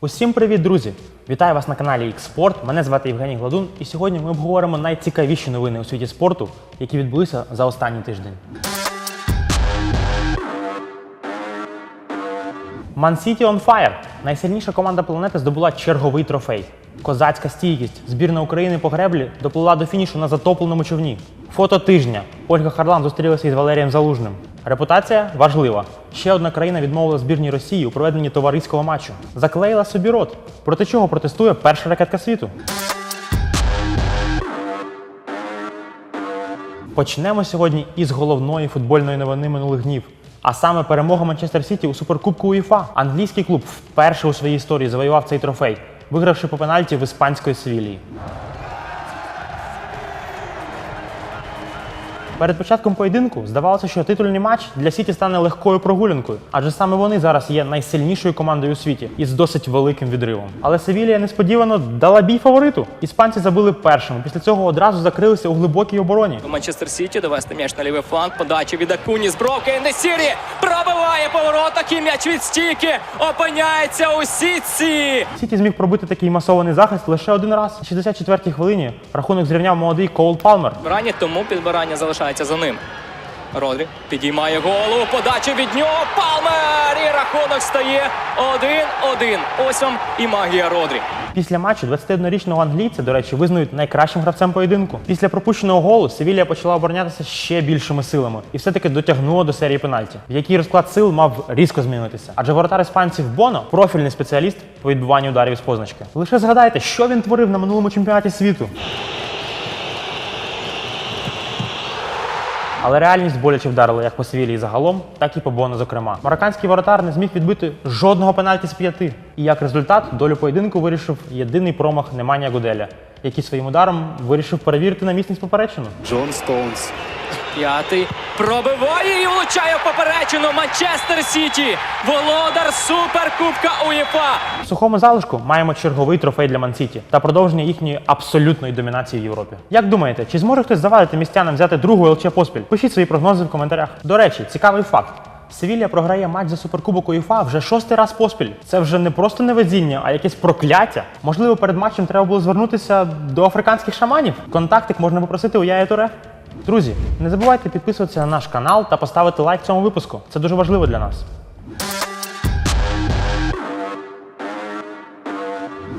Усім привіт, друзі! Вітаю вас на каналі X-Sport. Мене звати Євгеній Гладун, і сьогодні ми обговоримо найцікавіші новини у світі спорту, які відбулися за останній тиждень. Man City on Fire. Найсильніша команда планети здобула черговий трофей. Козацька стійкість. Збірна України по греблі доплила до фінішу на затопленому човні. Фото тижня. Ольга Харлан зустрілася із Валерієм Залужним. Репутація важлива. Ще одна країна відмовила збірній Росії у проведенні товариського матчу. Заклеїла собі рот. Проти чого протестує перша ракетка світу. Почнемо сьогодні із головної футбольної новини минулих днів. А саме перемога Манчестер Сіті у суперкубку УЄФА. Англійський клуб вперше у своїй історії завоював цей трофей, вигравши по пенальті в іспанської Севілії. Перед початком поєдинку здавалося, що титульний матч для Сіті стане легкою прогулянкою, адже саме вони зараз є найсильнішою командою у світі із досить великим відривом. Але Севілія несподівано дала бій фавориту. Іспанці забили першими. Після цього одразу закрилися у глибокій обороні. Манчестер Сіті довести м'яч на лівий фланг. Подача від Акуні з Брока Ендесірі. Пробиває повороток і м'яч від стійки. Опиняється у сітці. Сіті зміг пробити такий масований захист лише один раз. На 64-й хвилині рахунок зрівняв молодий Коул Палмер. Підбирання, тому підбирання залишається за ним. Родрі підіймає голову. Подача від нього. Палмер! І рахунок стає 1-1. Ось вам і магія Родрі. Після матчу 21-річного англійця, до речі, визнають найкращим гравцем поєдинку. Після пропущеного голу Севілія почала оборонятися ще більшими силами і все-таки дотягнула до серії пенальті, в якій розклад сил мав різко змінитися. Адже воротар іспанців Боно профільний спеціаліст по відбуванню ударів з позначки. Лише згадайте, що він творив на минулому чемпіонаті світу. Але реальність боляче вдарила як по Севілії загалом, так і по Боно, зокрема. Марокканський воротар не зміг відбити жодного пенальті з п'яти. І як результат, долю поєдинку вирішив єдиний промах Немання Гуделя, який своїм ударом вирішив перевірити на міцність поперечину. Джон Стоунс. П'ятий пробиває і влучає поперечину Манчестер Сіті. Володар Суперкубка УЄФА. В сухому залишку маємо черговий трофей для Мансіті та продовження їхньої абсолютної домінації в Європі. Як думаєте, чи зможе хтось завадити містянам взяти другу ЛЧ поспіль? Пишіть свої прогнози в коментарях. До речі, цікавий факт. Севілля програє матч за суперкубок УЄФА вже шостий раз поспіль. Це вже не просто невезіння, а якесь прокляття. Можливо, перед матчем треба було звернутися до африканських шаманів. Контактик можна попросити у Яє Туре. Друзі, не забувайте підписуватися на наш канал та поставити лайк цьому випуску. Це дуже важливо для нас.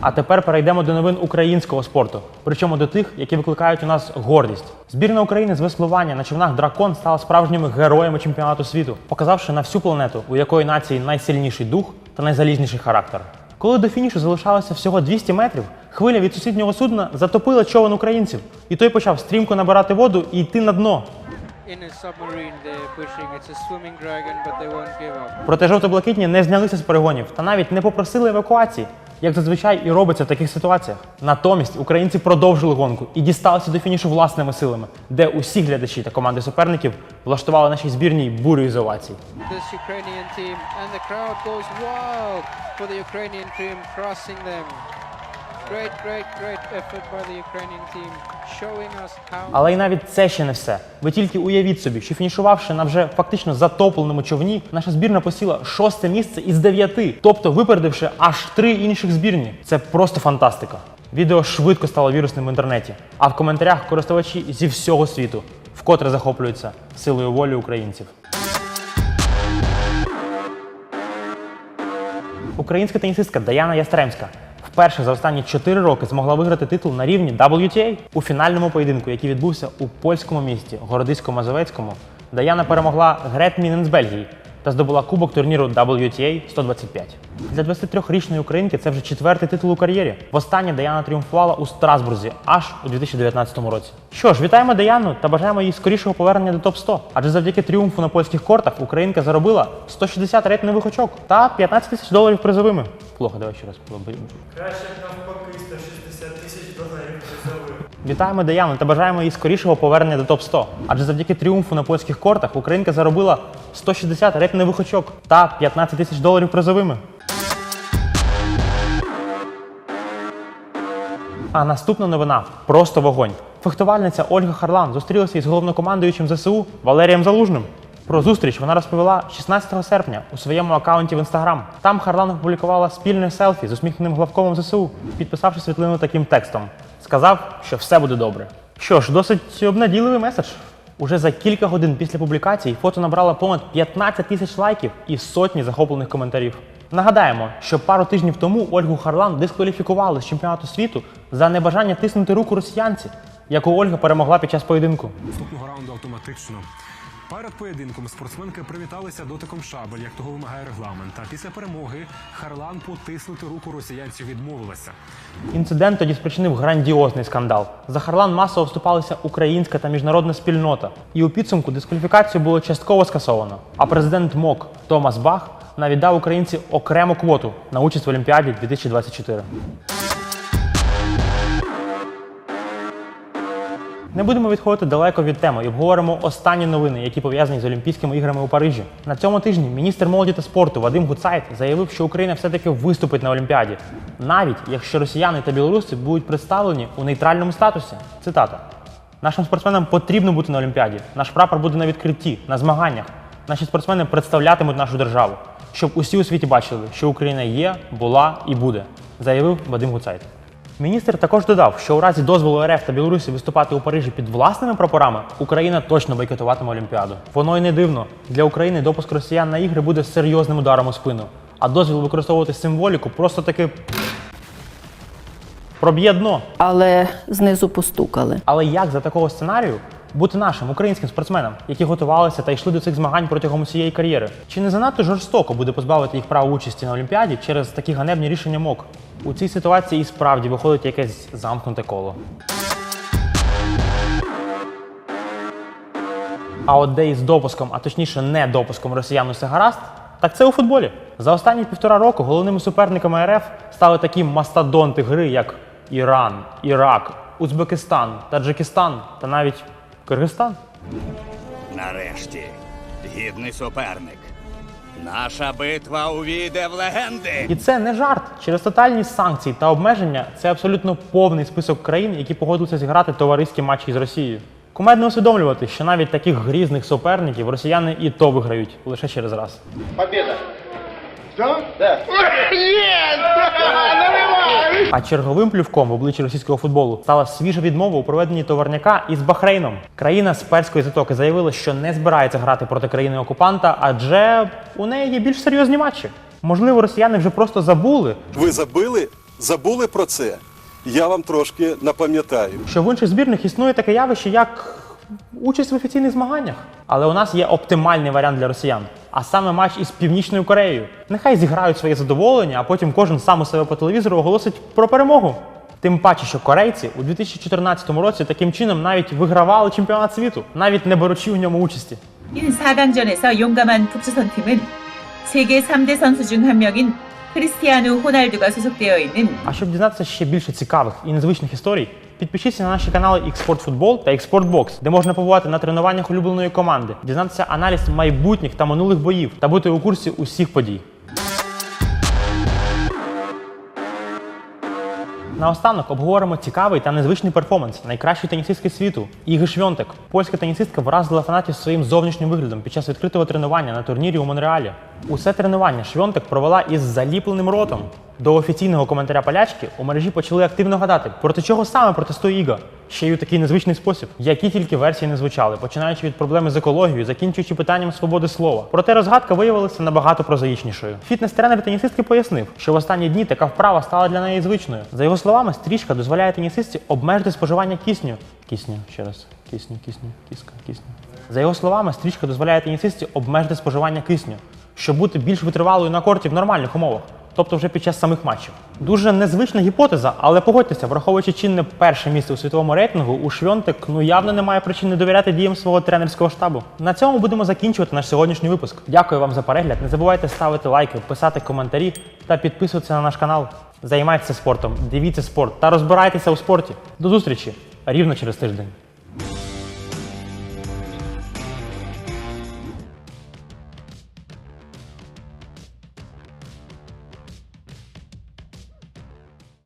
А тепер перейдемо до новин українського спорту, причому до тих, які викликають у нас гордість. Збірна України з веслування на човнах дракон стала справжніми героями чемпіонату світу, показавши на всю планету, у якої нації найсильніший дух та найзалізніший характер. Коли до фінішу залишалося всього 200 метрів, хвиля від сусіднього судна затопила човен українців, і той почав стрімко набирати воду і йти на дно. Проте жовто-блакитні не знялися з перегонів та навіть не попросили евакуації, як зазвичай і робиться в таких ситуаціях. Натомість українці продовжили гонку і дісталися до фінішу власними силами, де усі глядачі та команди суперників влаштували нашій збірній бурю із овацій. This Але і навіть це ще не все. Ви тільки уявіть собі, що фінішувавши на вже фактично затопленому човні, наша збірна посіла шосте місце із дев'яти, тобто випередивши аж три інших збірні. Це просто фантастика. Відео швидко стало вірусним в інтернеті, а в коментарях користувачі зі всього світу вкотре захоплюються силою волі українців. Українська тенісистка Даяна Ястремська вперше за останні 4 роки змогла виграти титул на рівні WTA. у фінальному поєдинку, який відбувся у польському місті Городисько-Мазовецькому. Даяна перемогла Грет Мінен з Бельгії та здобула кубок турніру WTA 125. Для 23-річної українки це вже четвертий титул у кар'єрі. Востаннє Даяна тріумфувала у Страсбурзі аж у 2019 році. Що ж, вітаємо Даяну та бажаємо їй скорішого повернення до топ-100. Адже завдяки тріумфу на польських кортах українка заробила 160 рейтингових очок та 15 тисяч доларів призовими. Плохо, давай ще раз. Краще навпаки 160 тисяч доларів призових. Вітаємо Даяну та бажаємо їй скорішого повернення до топ-100. Адже завдяки тріумфу на польських кортах українка заробила 160 рейтингових очок та 15 тисяч доларів призовими. А наступна новина просто вогонь. Фехтувальниця Ольга Харлан зустрілася із головнокомандуючим ЗСУ Валерієм Залужним. Про зустріч вона розповіла 16 серпня у своєму аккаунті в інстаграм. Там Харлан опублікувала спільне селфі з усміхненим главковим ЗСУ, підписавши світлину таким текстом. Сказав, що все буде добре. Що ж, досить обнадійливий меседж. Уже за кілька годин після публікації фото набрало понад 15 тисяч лайків і сотні захоплених коментарів. Нагадаємо, що пару тижнів тому Ольгу Харлан дискваліфікували з чемпіонату світу за небажання тиснути руку росіянці, яку Ольга перемогла під час поєдинку. наступного раунду автоматично. Перед поєдинком спортсменки привіталися дотиком шабель, як того вимагає регламент. А після перемоги Харлан потиснути руку росіянців відмовилася. Інцидент тоді спричинив грандіозний скандал. За Харлан масово вступалися українська та міжнародна спільнота, і у підсумку дискваліфікацію було частково скасовано. А президент МОК Томас Бах навіть дав українці окрему квоту на участь в Олімпіаді 2024. Не будемо відходити далеко від теми і обговоримо останні новини, які пов'язані з Олімпійськими іграми у Парижі. На цьому тижні міністр молоді та спорту Вадим Гуцайт заявив, що Україна все-таки виступить на Олімпіаді, навіть якщо росіяни та білоруси будуть представлені у нейтральному статусі. Цитата: нашим спортсменам потрібно бути на Олімпіаді. Наш прапор буде на відкритті, на змаганнях. Наші спортсмени представлятимуть нашу державу, щоб усі у світі бачили, що Україна є, була і буде, заявив Вадим Гуцайт. Міністр також додав, що у разі дозволу РФ та Білорусі виступати у Парижі під власними прапорами, Україна точно бойкотуватиме Олімпіаду. Воно й не дивно. Для України допуск росіян на ігри буде серйозним ударом у спину. А дозвіл використовувати символіку просто таки проб'є дно. але знизу постукали. Але як за такого сценарію бути нашим українським спортсменам, які готувалися та йшли до цих змагань протягом усієї кар'єри? Чи не занадто жорстоко буде позбавити їх права участі на Олімпіаді через такі ганебні рішення МОК? У цій ситуації і справді виходить якесь замкнуте коло. А от де із допуском, а точніше не допуском росіян усе гаразд, так це у футболі. За останні півтора року головними суперниками РФ стали такі мастодонти гри, як Іран, Ірак, Узбекистан, Таджикистан та навіть Киргизстан. Нарешті, гідний суперник. Наша битва увійде в легенди. І це не жарт. Через тотальні санкції та обмеження це абсолютно повний список країн, які погодилися зіграти товариські матчі з Росією. Кумедно усвідомлювати, що навіть таких грізних суперників росіяни і то виграють лише через раз. А черговим плювком в обличчі російського футболу стала свіжа відмова у проведенні товарняка із Бахрейном. Країна з перської затоки заявила, що не збирається грати проти країни-окупанта, адже у неї є більш серйозні матчі. Можливо, росіяни вже просто забули, Ви забили? Забули про це? Я вам трошки напам'ятаю. що в інших збірних існує таке явище, як участь в офіційних змаганнях. Але у нас є оптимальний варіант для росіян, а саме матч із Північною Кореєю. Нехай зіграють своє задоволення, а потім кожен сам у себе по телевізору оголосить про перемогу. Тим паче, що корейці у 2014 році таким чином навіть вигравали чемпіонат світу, навіть не беручи в ньому участі. 인 4강전에서 용감한 북조선팀은 세계 3대 선수 중 한 명인 크리스티아누 호날두가 소속되어 있는 А щоб дізнатися ще більше цікавих і незвичних історій, підпишіться на наші канали Xport Football та Xport Box, де можна побувати на тренуваннях улюбленої команди, дізнатися аналіз майбутніх та минулих боїв та бути у курсі усіх подій. Наостанок обговоримо цікавий та незвичний перформанс найкращої тенісистки світу Іги Швьонтек. Польська тенісистка вразила фанатів своїм зовнішнім виглядом під час відкритого тренування на турнірі у Монреалі. Усе тренування Швьонтек провела із заліпленим ротом. До офіційного коментаря полячки у мережі почали активно гадати, проти чого саме протестує Іга. Ще й у такий незвичний спосіб, які тільки версії не звучали, починаючи від проблеми з екологією, закінчуючи питанням свободи слова. Проте розгадка виявилася набагато прозаїчнішою. Фітнес-тренер тенісистки пояснив, що в останні дні така вправа стала для неї звичною. За його словами, стрічка дозволяє тенісистці обмежити споживання кисню. Кисню, ще раз, кисню, кисню, киска, кисню. За його словами, стрічка дозволяє тенісистці обмежити споживання кисню, щоб бути більш витривалою на корті в нормальних умовах тобто вже під час самих матчів. Дуже незвична гіпотеза, але погодьтеся, враховуючи чинне перше місце у світовому рейтингу, у Швьонтек ну явно немає причин не довіряти діям свого тренерського штабу. На цьому будемо закінчувати наш сьогоднішній випуск. Дякую вам за перегляд. Не забувайте ставити лайки, писати коментарі та підписуватися на наш канал. Займайтеся спортом, дивіться спорт та розбирайтеся у спорті. До зустрічі рівно через тиждень.